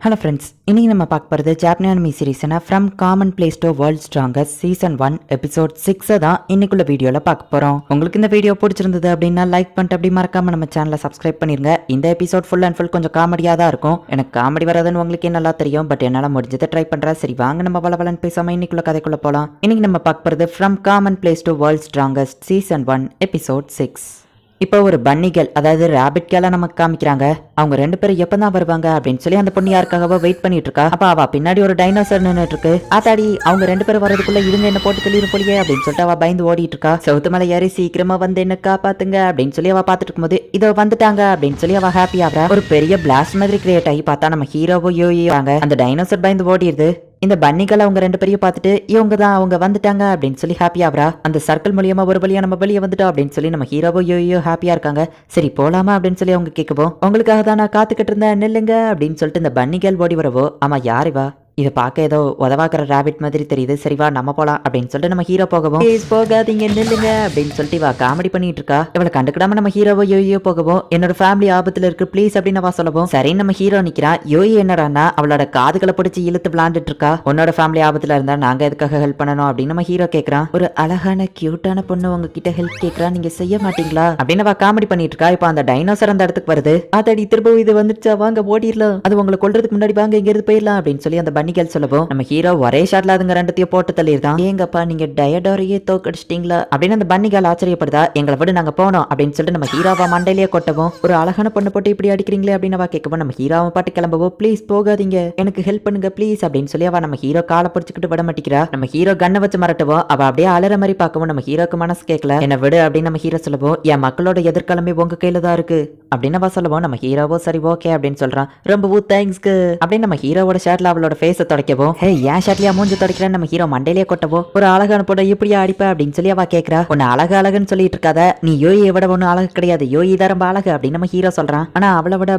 Hello friends இன்றைக்கி நம்ம பார்க்க போகிறது ஜாப்பனியானமி சீரீஸ்னா from common place to world strongest season one episode சிக்ஸை தான் இன்னைக்குள்ள வீடியோவில் பார்க்க போகிறோம் உங்களுக்கு இந்த வீடியோ பிடிச்சிருந்தது அப்படின்னா லைக் பண்ணிட்டு அப்படி மறக்காம நம்ம சேனலை சப்ஸ்கிரைப் பண்ணிருங்க. இந்த எபிசோட் ஃபுல் அண்ட் ஃபுல் கொஞ்சம் காமெடியாக தான் இருக்கும். எனக்கு காமெடி வராதுன்னு உங்களுக்கே நல்லா தெரியும். பட் என்னால் முடிஞ்சதை ட்ரை பண்ணுறேன் சரி வாங்க நம்ம பலபலன்னு பேசாமல் இன்னைக்குள்ள கதைக்குள்ள போகலாம் இன்னைக்கு நம்ம பார்க்க போகிறது from common place to world strongest season one episode six இப்போ ஒரு பன்னிகள் அதாவது ரேபிட் நமக்கு காமிக்கிறாங்க. அவங்க ரெண்டு பேரும் எப்பதான் வருவாங்க அப்படின்னு சொல்லி அந்த பொண்ணு யாருக்காகவோ வெயிட் பண்ணிட்டு இருக்கா அப்ப அவ பின்னாடி ஒரு டைனோசர் நின்னுட்டு இருக்கு ஆத்தாடி அவங்க ரெண்டு பேரும் வரதுக்குள்ள இருங்க என்ன போட்டு தெளிவு போலியே அப்படின்னு சொல்லிட்டு அவ பயந்து ஓடிட்டு இருக்கா சவுத்து மலை ஏறி சீக்கிரமா வந்து என்ன காப்பாத்துங்க அப்படின்னு சொல்லி அவ பாத்துட்டு இருக்கும்போது இதோ வந்துட்டாங்க அப்படின்னு சொல்லி அவ ஹாப்பி ஆகிறா. ஒரு பெரிய பிளாஸ்ட் மாதிரி கிரியேட் ஆகி பார்த்தா நம்ம ஹீரோவோ யோயோவாங்க அந்த டைனோசர் பயந்து ஓடிடுது. இந்த பன்னிகள் அவங்க ரெண்டு பேரையும் பார்த்துட்டு இவங்க தான் அவங்க வந்துட்டாங்க அப்படின்னு சொல்லி ஹாப்பி ஆகுறா? அந்த சர்க்கிள் மூலியமா ஒரு வழியா நம்ம வெளியே வந்துட்டோம் அப்படின்னு சொல்லி நம்ம ஹீரோவோ யோயோ ஹாப்பியா இருக்காங்க. சரி போலாமா அப்படின்னு சொல்லி அவங்க கேட்கவும் உங்களுக்காக தான் நான் காத்துக்கிட்டு இருந்தேன் நில்லுங்க அப்படின்னு சொல்லிட்டு இந்த பன்னிகள் ஓடி வரவோ ஆமா யாரிவா இதை பார்க்க ஏதோ உதவாக்குற ரேபிட் மாதிரி தெரியுது. சரி வா நம்ம போலாம் அப்படின்னு சொல்லிட்டு நம்ம ஹீரோ போகவும். "Please போகாதீங்க நில்லுங்க அப்படின்னு சொல்லிட்டு இவா காமெடி பண்ணிட்டு இருக்கா. இவளை கண்டுக்கிடாம நம்ம ஹீரோவோ யோயோ போகவும். என்னோட ஃபேமிலி ஆபத்துல இருக்கு ப்ளீஸ் அப்படின்னு அவ சொல்லவும். சரி நம்ம ஹீரோ நிக்கிறான் யோயி என்னடான்னா அவளோட காதுகளை பிடிச்சி இழுத்து விளாண்டுட்டு இருக்கா. உன்னோட ஃபேமிலி ஆபத்துல இருந்தா நாங்க எதுக்காக ஹெல்ப் பண்ணணும் அப்படின்னு நம்ம ஹீரோ கேக்குறான். ஒரு அழகான கியூட்டான பொண்ணு உங்ககிட்ட ஹெல்ப் கேக்குறா. நீங்க செய்ய மாட்டீங்களா? அப்படின்னு அவ காமெடி பண்ணிட்டு இருக்கா. இப்போ அந்த டைனோசர் அந்த இடத்துக்கு வருது. அதடி திரும்பவும் இது வந்துருச்சா? வாங்க ஓடிடலாம் அது உங்களை கொல்றதுக்கு முன்னாடி வாங்க இங்க இருந்து போயிடலாம் அப்படின்னு சொல்லி அந்த பண்ணிக்கல் சொல்லவும் நம்ம ஹீரோ ஒரே ஷாட்ல அதுங்க ரெண்டுத்தையும் போட்டு தள்ளிடுதான் ஏங்கப்பா நீங்க டயடோரையே தோக்கடிச்சிட்டீங்களா? அப்படின்னு அந்த பன்னிகால் ஆச்சரியப்படுதா எங்களை விட நாங்க போனோம் அப்படின்னு சொல்லிட்டு நம்ம ஹீரோவா மண்டையிலேயே கொட்டவும் ஒரு அழகான பொண்ணு போட்டு இப்படி அடிக்கிறீங்களே அப்படின்னு அவ கேட்கவும் நம்ம ஹீரோவை பாட்டு கிளம்பவும் ப்ளீஸ் போகாதீங்க எனக்கு ஹெல்ப் பண்ணுங்க ப்ளீஸ் அப்படின்னு சொல்லி அவ நம்ம ஹீரோ காலை பிடிச்சிக்கிட்டு விட மாட்டேங்கிறா நம்ம ஹீரோ கண்ணை வச்சு மறட்டவும் அவ அப்படியே அலற மாதிரி பார்க்கவும் நம்ம ஹீரோக்கு மனசு கேட்கல. என்ன விடு அப்படின்னு நம்ம ஹீரோ சொல்லவும் என் மக்களோட எதிர்காலமே உங்க கையில தான் இருக்கு அப்படின்னு அவ சொல்லவும் நம்ம ஹீரோவோ சரி ஓகே அப்படின்னு சொல்றான். ரொம்பவும் தேங்க்ஸ்க்கு அப்படின்னு நம்ம ஹீரோவோட ஷர்ட்ல அவளோட ஃபேஸ் தொடக்கவும் ஹே ஏன் ஷர்ட்லயா மூஞ்சி தொடக்கிறேன் நம்ம ஹீரோ மண்டையிலே கொட்டவோ? ஒரு அழகான போட இப்படியா அடிப்ப? அப்படின்னு சொல்லி அவ கேக்குறா. உன்னை அழகு அழகுன்னு சொல்லிட்டு இருக்காத. நீ யோயை விட ஒன்னும் அழகு கிடையாது. யோயி தான் ரொம்ப அழகு அப்படின்னு நம்ம ஹீரோ சொல்றான். ஆனா அவளை விட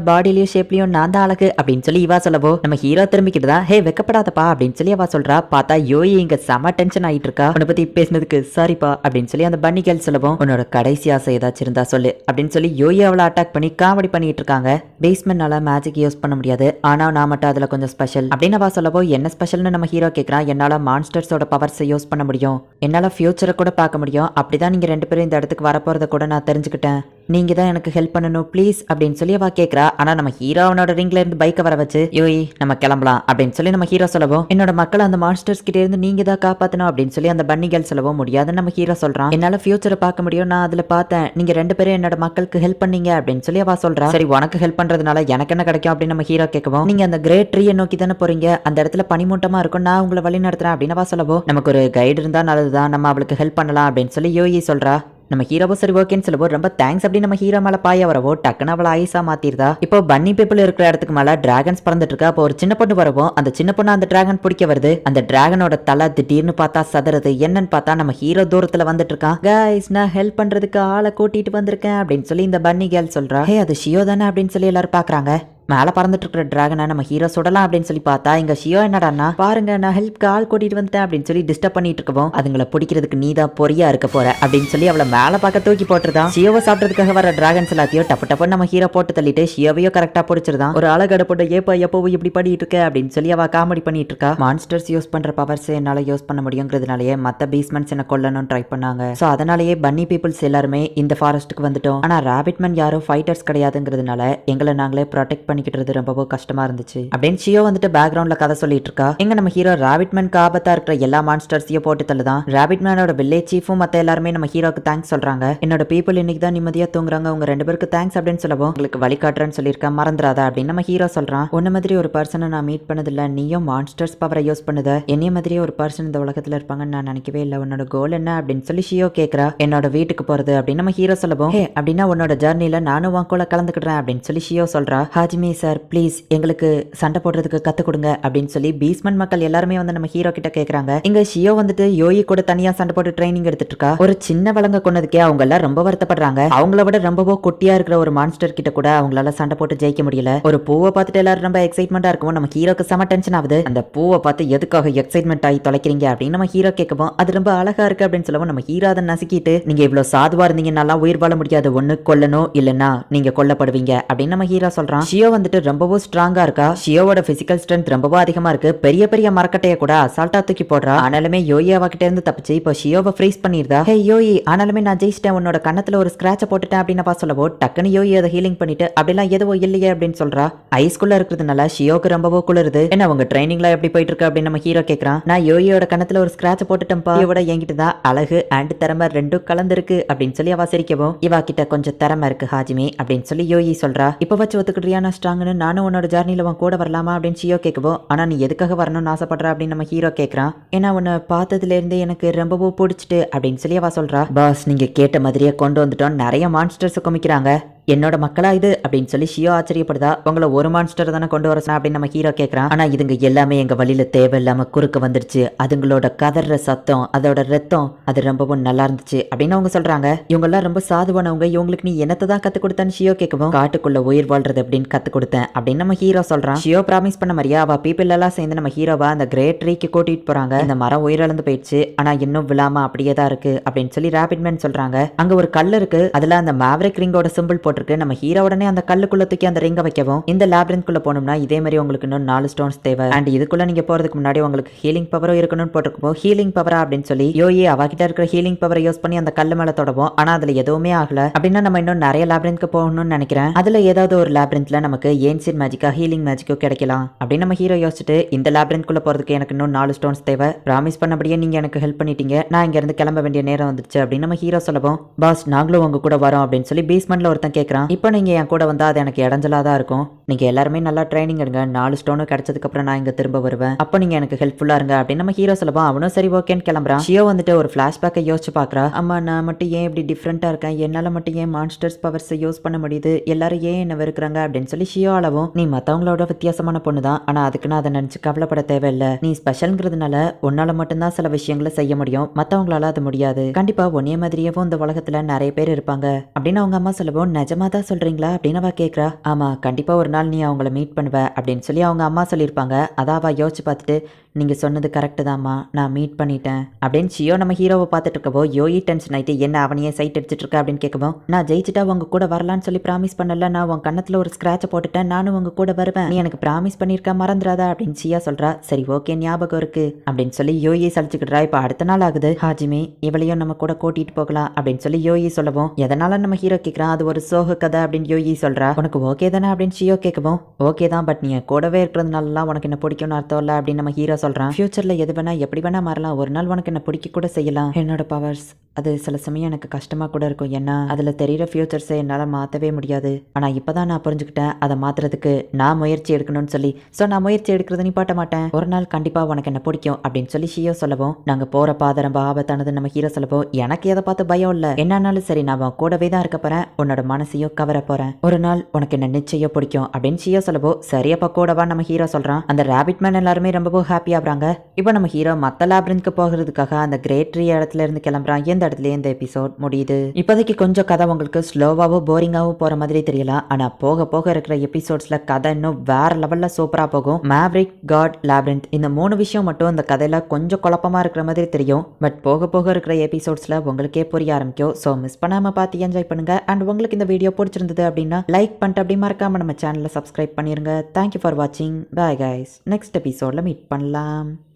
ஷேப்லயும் நான் தான் அழகு அப்படின்னு சொல்லி இவா சொல்லவோ? நம்ம ஹீரோ திரும்பிக்கிட்டு தான் ஹே வெக்கப்படாதப்பா அப்படின்னு சொல்லி அவ சொல்றா. பார்த்தா யோயி இங்க செம டென்ஷன் ஆயிட்டு இருக்கா உன்னை பத்தி பேசினதுக்கு சாரிப்பா அப்படின்னு சொல்லி அந்த பன்னி கேள் சொல்லவும் உன்னோட கடைசி ஆசை ஏதாச்சும் இருந்தா சொல்லு அப்படின்னு சொல்லி யோயி அவளை அட்டாக் பண்ணி காமெடி பண்ணிட்டு இருக்காங்க. பேஸ்மெண்ட்னால மேஜிக் யூஸ் பண்ண முடியாது. ஆனா நான் மட்டும் அதுல கொஞ்சம் ஸ்பெஷல் அப்படின்னு அவ சொல்லவோ என்ன ஸ்பெஷல்னு நம்ம ஹீரோ கேட்குறான் என்னால மான்ஸ்டர்ஸோட பவர்ஸை யூஸ் பண்ண முடியும். என்னால ஃப்யூச்சரை கூட பார்க்க முடியும். அப்படிதான் நீங்க ரெண்டு பேரும் இந்த இடத்துக்கு வரப்போகிறத கூட நான் தெரிஞ்சுக்கிட்டேன். நீங்க தான் எனக்கு ஹெல்ப் பண்ணணும் ப்ளீஸ் அப்படின்னு சொல்லி அவ கேக்குறா. ஆனா நம்ம ஹீரோ அவனோட ரிங்ல இருந்து பைக்கை வர வச்சு யோய் நம்ம கிளம்பலாம் அப்படின்னு சொல்லி நம்ம ஹீரோ சொல்லவும் என்னோட மக்கள் அந்த மாஸ்டர்ஸ் கிட்ட இருந்து நீங்க தான் காப்பாத்தணும் அப்படின்னு சொல்லி அந்த பன்னிகள் சொல்லவும் முடியாதுன்னு நம்ம ஹீரோ சொல்றான். என்னால ஃபியூச்சரை பார்க்க முடியும் நான் அதுல பார்த்தேன். நீங்க ரெண்டு பேரும் என்னோட மக்களுக்கு ஹெல்ப் பண்ணீங்க அப்படின்னு சொல்லி அவ சொல்றா. சரி உனக்கு ஹெல்ப் பண்றதுனால எனக்கு என்ன கிடைக்கும்? அப்படின்னு நம்ம ஹீரோ கேட்கவும் நீங்க அந்த கிரேட் ட்ரீயை நோக்கி தானே போறீங்க? அந்த இடத்துல பனிமூட்டமா இருக்கும் நான் உங்களை வழி நடத்துறேன் அப்படின்னு அவ சொல்லவும் நமக்கு ஒரு கைடு இருந்தா நல்லதுதான் நம்ம அவளுக்கு ஹெல்ப் பண்ணலாம் அப்படின்னு சொல்லி யோகி சொல்றா. நம்ம ஹீரோவை சரி ஓகேன்னு சொல்லுவோம் ரொம்ப தேங்க்ஸ் அப்படி நம்ம ஹீரோ மேல பாய வரவோ டக்குன்னு அவளை ஐஸா மாத்திருதா இப்போ பன்னி பீப்புள் இருக்கிற இடத்துக்கு மேல டிராகன்ஸ் பறந்துட்டு இருக்கா? அப்போ ஒரு சின்ன பொண்ணு வரவோ அந்த சின்ன பொண்ணு அந்த டிராகன் பிடிக்க வருது. அந்த டிராகனோட தலை திடீர்னு பார்த்தா சதுறது. என்னன்னு பார்த்தா நம்ம ஹீரோ தூரத்துல வந்துட்டு இருக்கான். கைஸ் நான் ஹெல்ப் பண்றதுக்கு ஆளை கூட்டிட்டு வந்திருக்கேன் அப்படின்னு சொல்லி இந்த பன்னி கேர்ள் சொல்றா. ஹே அது ஷியோ தானே? அப்படின்னு சொல்லி எல்லாரும் பாக்குறாங்க மேலே பறந்துட்டு இருக்கிற டிராகனை நம்ம ஹீரோ சுடலாம் அப்படின்னு சொல்லி பார்த்தா இங்க ஷியோ என்னடா பாருங்க நான் ஹெல்ப் கால் கூட்டிட்டு வந்துட்டேன் அப்படின்னு சொல்லி டிஸ்டர்ப் பண்ணிட்டு இருக்கவும் அதுங்களை பிடிக்கிறதுக்கு நீ தான் பொறியா இருக்க போற அப்படின்னு சொல்லி அவளை மேலே பார்க்க தூக்கி போட்டுருதான். ஷியோவை சாப்பிட்றதுக்காக வர டிராகன்ஸ் எல்லாத்தையும் டப்பு டப்பு நம்ம ஹீரோ போட்டு தள்ளிட்டு ஷியோவையோ கரெக்டாக பிடிச்சிருதான். ஒரு அழகடை போட்டு ஏப்பா எப்போ இப்படி பண்ணிட்டு இருக்க? அப்படின்னு சொல்லி அவ காமெடி பண்ணிட்டு இருக்கா. மான்ஸ்டர்ஸ் யூஸ் பண்ற பவர்ஸ் என்னால யூஸ் பண்ண முடியுங்கிறதுனாலயே மத்த பீஸ்மெண்ட்ஸ் என்ன கொல்லணும்னு ட்ரை பண்ணாங்க. ஸோ அதனாலயே பன்னி பீப்புள்ஸ் எல்லாருமே இந்த ஃபாரஸ்ட்டுக்கு வந்துட்டோம். ஆனா ராபிட்மேன் யாரும் ஃபைட்டர்ஸ் கிடையாதுங்கிறதுனால எங்களை நாங்களே ப்ரொடெக்ட் பண்ணி பண்ணிக்கிட்டு ரொம்பவும் கஷ்டமா இருந்துச்சு. அப்படின்னு ஷியோ வந்துட்டு பேக்ரவுண்ட்ல கதை சொல்லிட்டு இருக்கா. எங்க நம்ம ஹீரோ ராபிட்மேனுக்கு ஆபத்தா இருக்கிற எல்லா மான்ஸ்டர்ஸையும் போட்டு தள்ளுதான். ராபிட்மேனோட வில்லேஜ் சீஃபும் மத்த எல்லாருமே நம்ம ஹீரோக்கு தேங்க்ஸ் சொல்றாங்க. என்னோட பீப்புள் இன்னைக்கு தான் நிம்மதியா தூங்குறாங்க. உங்க ரெண்டு பேருக்கு தேங்க்ஸ் அப்படின்னு சொல்லவும் உங்களுக்கு வழிகாட்டுறேன்னு சொல்லியிருக்கேன் மறந்துடாத அப்படின்னு நம்ம ஹீரோ சொல்றான். உன்ன மாதிரி ஒரு பர்சனை நான் மீட் பண்ணதில்ல. நீயும் மான்ஸ்டர்ஸ் பவரை யூஸ் பண்ணுத. என்னைய மாதிரியே ஒரு பர்சன் இந்த உலகத்துல இருப்பாங்கன்னு நான் நினைக்கவே இல்லை. உன்னோட கோல் என்ன அப்படின்னு சொல்லி ஷியோ கேக்குறா. என்னோட வீட்டுக்கு போறது அப்படின்னு நம்ம ஹீரோ சொல்லவும் அப்படின்னா உன்னோட ஜர்னில நானும் உன் கூட கலந்துக்கிடுறேன் அப்படின்னு சொல்லி ஷியோ சொல்றா. ஹாஜிமி சார் ப்ளீஸ் எங்களுக்கு சண்டை போடுறதுக்கு கற்றுக் கொடுங்க அப்படின்னு சொல்லி பீஸ்மன் மக்கள் எல்லாருமே வந்து நம்ம ஹீரோ கிட்ட கேட்குறாங்க இங்கே ஷியோ வந்துட்டு யோகி கூட தனியாக சண்டை போட்டு ட்ரைனிங் எடுத்துட்டு இருக்கா? ஒரு சின்ன வளங்க கொண்டதுக்கே அவங்க எல்லாம் ரொம்ப வருத்தப்படுறாங்க. அவங்கள விட ரொம்பவோ குட்டியா இருக்கிற ஒரு மான்ஸ்டர் கிட்ட கூட அவங்களால சண்டை போட்டு ஜெயிக்க முடியல. ஒரு பூவை பார்த்துட்டு எல்லாரும் ரொம்ப எக்ஸைட்மெண்ட்டாக இருக்கும் நம்ம ஹீரோக்கு செம டென்ஷன் ஆகுது. அந்த பூவை பார்த்து எதுக்காக எக்ஸைட்மெண்ட் ஆகி தொலைக்கிறீங்க அப்படின்னு நம்ம ஹீரோ கேட்கவும் அது ரொம்ப அழகா இருக்கு அப்படின்னு சொல்லவும் நம்ம ஹீரோ அதை நசுக்கிட்டு நீங்க இவ்வளவு சாதுவா இருந்தீங்கன்னாலாம் உயிர் வாழ முடியாது. ஒன்று கொல்லணும் இல்லைன்னா நீங்க கொல்லப்படுவீங்க அப்படின்னு நம்ம ஹீரோ சொல்றான். ஷியோ வந்துட்டு ரொம்பவும் ஸ்ட்ராங்கா இருக்கா? ஷியோவோட பிசிக்கல் ஸ்ட்ரென்த் ரொம்பவும் அதிகமா இருக்கு. பெரிய பெரிய மரக்கட்டையை கூட அசால்ட்டா தூக்கி போடுறா. ஆனாலுமே யோயி அவகிட்ட இருந்து தப்பிச்சு இப்போ ஷியோவை ஃப்ரீஸ் பண்ணிருந்தா ஹே யோயி ஆனாலுமே நான் ஜெயிச்சிட்டேன். உன்னோட கண்ணத்துல ஒரு ஸ்கிராட்ச போட்டுட்டேன் அப்படின்னு சொல்லவோ டக்குன்னு யோயி அதை ஹீலிங் பண்ணிட்டு அப்படிலாம் எதுவோ இல்லையே அப்படின்னு சொல்றா. ஐஸ்குள்ள இருக்கிறதுனால ஷியோக்கு ரொம்பவோ குளிருது. என்ன உங்க ட்ரைனிங்ல எப்படி போயிட்டு இருக்கு அப்படின்னு நம்ம ஹீரோ கேக்குறான். நான் யோயோட கண்ணத்துல ஒரு ஸ்கிராட்ச் போட்டுட்டேன்ப்பா. இவட என்கிட்ட தான் அழகு அண்ட் திறமை ரெண்டும் கலந்துருக்கு அப்படின்னு சொல்லி அவ சிரிக்கவும். இவா கிட்ட கொஞ்சம் திறமை இருக்கு ஹாஜிமி அப்படின்னு சொல்லி யோயி சொல்றா. இப்ப வச்சு ஒத்துக்கிட்டியா நான் ஸ்ட்ராங்னு நானும் உன்னோட ஜர்னியில் உன் கூட வரலாமா அப்படின்னு ஷியோ கேட்குவோம் ஆனால் நீ எதுக்காக வரணும்னு ஆசைப்படுற? அப்படின்னு நம்ம ஹீரோ கேட்குறான். ஏன்னா உன்னை பார்த்ததுலேருந்து எனக்கு ரொம்பவும் பிடிச்சிட்டு அப்படின்னு சொல்லி அவ பாஸ் நீங்கள் கேட்ட மாதிரியே கொண்டு வந்துட்டோம் நிறைய மான்ஸ்டர்ஸை குமிக்கிறாங்க. என்னோட மக்களா இது அப்படின்னு சொல்லி ஷியோ ஆச்சரியப்படுதா? உங்களை ஒரு மான்ஸ்டர் தானே கொண்டு வர அப்படின்னு நம்ம ஹீரோ கேட்கறான் ஆனா இதுங்க எல்லாமே எங்க வழியில தேவையில்லாம குறுக்க வந்துருச்சு அதுங்களோட கதற சத்தம் அதோட ரத்தம் அது ரொம்பவும் நல்லா இருந்துச்சு அப்படின்னு அவங்க சொல்றாங்க. இவங்க எல்லாம் ரொம்ப சாதுவானவங்க. இவங்களுக்கு நீ என்னத்தை தான் கத்து கொடுத்தான்னு ஷியோ கேட்கவும் காட்டுக்குள்ள உயிர் வாழ்றது அப்படின்னு கத்து கொடுத்தேன் அப்படின்னு நம்ம ஹீரோ சொல்றான். ஷியோ ப்ராமிஸ் பண்ண மாதிரியா அவ பீப்பிள் எல்லாம் சேர்ந்து நம்ம ஹீரோவா அந்த கிரேட் ட்ரீக்கு கூட்டிட்டு போறாங்க. இந்த மரம் உயிரிழந்து போயிடுச்சு. ஆனா இன்னும் விழாம அப்படியே தான் இருக்கு அப்படின்னு சொல்லி ரேபிட் மேன் சொல்றாங்க. அங்க ஒரு கல் இருக்கு. அதுல அந்த மேவரிக் ரிங்கோட சிம்பிள் போட்டிருக்கு நம்ம ஹீரோ உடனே அந்த கல்லுக்குள்ள தூக்கி அந்த ரிங்கை வைக்கவும். இந்த லேப்ரின்குள்ள போனோம்னா இதே மாதிரி உங்களுக்கு இன்னும் நாலு ஸ்டோன்ஸ் தேவை. அண்ட் இதுக்குள்ள நீங்க போறதுக்கு முன்னாடி உங்களுக்கு ஹீலிங் பவரும் இருக்கணும்னு போட்டிருக்கோம் ஹீலிங் பவரா அப்படின்னு சொல்லி யோயி அவகிட்ட இருக்கிற ஹீலிங் பவரை யூஸ் பண்ணி அந்த கல்லு மேல தொடவும். ஆனா அதுல எதுவுமே ஆகல. அப்படின்னா நம்ம இன்னும் நிறைய லேப்ரன்க்கு போகணும்னு நினைக்கிறேன். அதுல ஏதாவது ஒரு லேப்ரின்த்ல நமக்கு ஏன்சியன் மேஜிக்கா ஹீலிங் மேஜிக்கோ கிடைக்கலாம். அப்படின்னு நம்ம ஹீரோ யோசிச்சுட்டு இந்த லேப்ரின்குள்ள போறதுக்கு எனக்கு இன்னும் நாலு ஸ்டோன்ஸ் தேவை. ப்ராமிஸ் பண்ணபடியே நீங்க எனக்கு ஹெல்ப் பண்ணிட்டீங்க. நான் இங்க இருந்து கிளம்ப வேண்டிய நேரம் வந்துருச்சு அப்படின்னு நம்ம ஹீரோ சொல்லவும் பாஸ் நாங்களும் உங்க கூட வரோம் அப்படின்னு சொல்லி பேஸ்மெண்ட்ல ஒருத்தன் கேட்குறான் இப்போ நீங்க என் கூட வந்தால் அது எனக்கு இடைஞ்சலா தான் இருக்கும். நீங்க எல்லாருமே நல்லா ட்ரைனிங் எடுங்க. நாலு ஸ்டோனும் கிடச்சதுக்கப்புறம் நான் இங்கே திரும்ப வருவேன். அப்போ நீங்கள் எனக்கு ஹெல்ப்ஃபுல்லா இருங்க அப்படின்னு நம்ம ஹீரோ சொல்லவும் அவனும் சரி ஓகேன்னு கிளம்புறான். ஷியோ வந்துட்டு ஒரு ஃப்ளாஷ்பேக்கை யோசிச்சு பார்க்குறா அம்மா நான் மட்டும் ஏன் இப்படி டிஃப்ரெண்ட்டாக இருக்கேன்? என்னால மட்டும் ஏன் மான்ஸ்டர்ஸ் பவர்ஸை யூஸ் பண்ண முடியுது? எல்லாரும் ஏன் என்ன வெறுக்கிறாங்க? அப்படின்னு சொல்லி ஷியோ அளவும் நீ மற்றவங்களோட வித்தியாசமான பொண்ணு தான் ஆனால் அதுக்கு நான் அதை நினச்சி கவலைப்பட தேவையில்ல. நீ ஸ்பெஷல்ங்கிறதுனால உன்னால் மட்டும்தான் சில விஷயங்களை செய்ய முடியும். மற்றவங்களால அது முடியாது. கண்டிப்பாக ஒன்னே மாதிரியேவும் இந்த உலகத்துல நிறைய பேர் இருப்பாங்க அப்படின்னு அவங்க அம்மா சொல்லவும் நிஜமா தான் சொல்றீங்களா அப்படின்னு அவ கேட்குறா ஆமா கண்டிப்பா ஒரு நாள் நீ அவங்கள மீட் பண்ணுவ அப்படின்னு சொல்லி அவங்க அம்மா சொல்லியிருப்பாங்க. அதான் அவ யோசிச்சு பார்த்துட்டு நீங்க சொன்னது கரெக்டு தாம்மா நான் மீட் பண்ணிட்டேன். அப்படின்னு சியோ நம்ம ஹீரோவை பார்த்துட்டு இருக்கவோ யோயி டென்ஷன் ஆயிட்டு என்ன அவனையே சைட் அடிச்சிட்டு இருக்க அப்படின்னு கேட்கவும் நான் ஜெயிச்சுட்டா உங்க கூட வரலான்னு சொல்லி ப்ராமிஸ் பண்ணல. நான் உன் கண்ணத்துல ஒரு ஸ்கிராட்ச போட்டுட்டேன். நானும் உங்க கூட வருவேன். நீ எனக்கு ப்ராமிஸ் பண்ணிருக்க மறந்துடாதா. அப்படின்னு சியா சொல்றா. சரி ஓகே ஞாபகம் இருக்கு. அப்படின்னு சொல்லி யோயி சலிச்சுக்கிட்டா இப்போ அடுத்த நாள் ஆகுது. ஹாஜிமி இவளையும் நம்ம கூட கூட்டிட்டு போகலாம். அப்படின்னு சொல்லி யோயி சொல்லவும் எதனால நம்ம ஹீரோ கேட்குறான் அது ஒரு சோ சோக கதை அப்படின்னு யோகி சொல்றா. உனக்கு ஓகே தானே அப்படின்னு ஷியோ கேட்கவும் ஓகே தான் பட் நீ கூடவே இருக்கிறதுனாலலாம் உனக்கு என்ன பிடிக்கும்னு அர்த்தம் இல்லை அப்படின்னு நம்ம ஹீரோ சொல்கிறான் ஃபியூச்சரில் எது வேணா எப்படி வேணா மாறலாம். ஒரு நாள் உனக்கு என்ன பிடிக்க கூட செய்யலாம். என்னோட பவர்ஸ் அது சில சமயம் எனக்கு கஷ்டமாக கூட இருக்கும். ஏன்னா அதில் தெரிகிற ஃபியூச்சர்ஸை என்னால் மாற்றவே முடியாது. ஆனால் இப்போ தான் நான் புரிஞ்சுக்கிட்டேன். அதை மாத்துறதுக்கு நான் முயற்சி எடுக்கணும்னு சொல்லி. ஸோ நான் முயற்சி எடுக்கிறது நீ பாட்ட மாட்டேன். ஒரு நாள் கண்டிப்பாக உனக்கு என்ன பிடிக்கும் அப்படின்னு சொல்லி ஷியோ சொல்லவும் நாங்கள் போகிற பாதை ரொம்ப ஆபத்தானது நம்ம ஹீரோ சொல்லவும் எனக்கு எதை பார்த்து பயம் இல்லை. என்னன்னாலும் சரி நான் கூடவே தான் இருக்க உன்னோட உன்னோட மனசையும் கவர போறேன். ஒரு நாள் உனக்கு என்ன நிச்சயம் பிடிக்கும் அப்படின்னு ஷியோ சொல்லவோ சரியப்பா கூடவா? நம்ம ஹீரோ சொல்றான். அந்த ரேபிட் மேன் எல்லாருமே ரொம்பவும் ஹாப்பி ஆகுறாங்க. இப்போ நம்ம ஹீரோ மத்த லேப்ரின்க்கு போகிறதுக்காக அந்த கிரேட் ட்ரீ இடத்துல இருந்து கிளம்புறான். எந்த இடத்துல இந்த எபிசோட் முடியுது. இப்போதைக்கு கொஞ்சம் கதை உங்களுக்கு ஸ்லோவாவோ போரிங்காவோ போற மாதிரி தெரியலாம் ஆனா போக போக இருக்கிற எபிசோட்ஸ்ல கதை இன்னும் வேற லெவல்ல சூப்பரா போகும். மேவ்ரிக் காட் லேப்ரின்த் இந்த மூணு விஷயம் மட்டும் இந்த கதையில கொஞ்சம் குழப்பமா இருக்கிற மாதிரி தெரியும். பட் போக போக இருக்கிற எபிசோட்ஸ்ல உங்களுக்கே புரிய ஆரம்பிக்கும். ஸோ மிஸ் பண்ணாம பார்த்து என்ஜாய் பண்ணுங்க. அண்ட் உங்களுக்கு இந்த வீடியோ பிடிச்சிருந்தது அப்படின்னா லைக் பண்ணிட்டு அப்படி மறக்காம நம்ம சேனலை சப்ஸ்கிரைப் பண்ணிருங்க. தேங்க்யூ ஃபார் வாட்சிங் பாய் கைஸ் நெக்ஸ்ட் எபிசோட்ல மீட் பண்ணலாம்.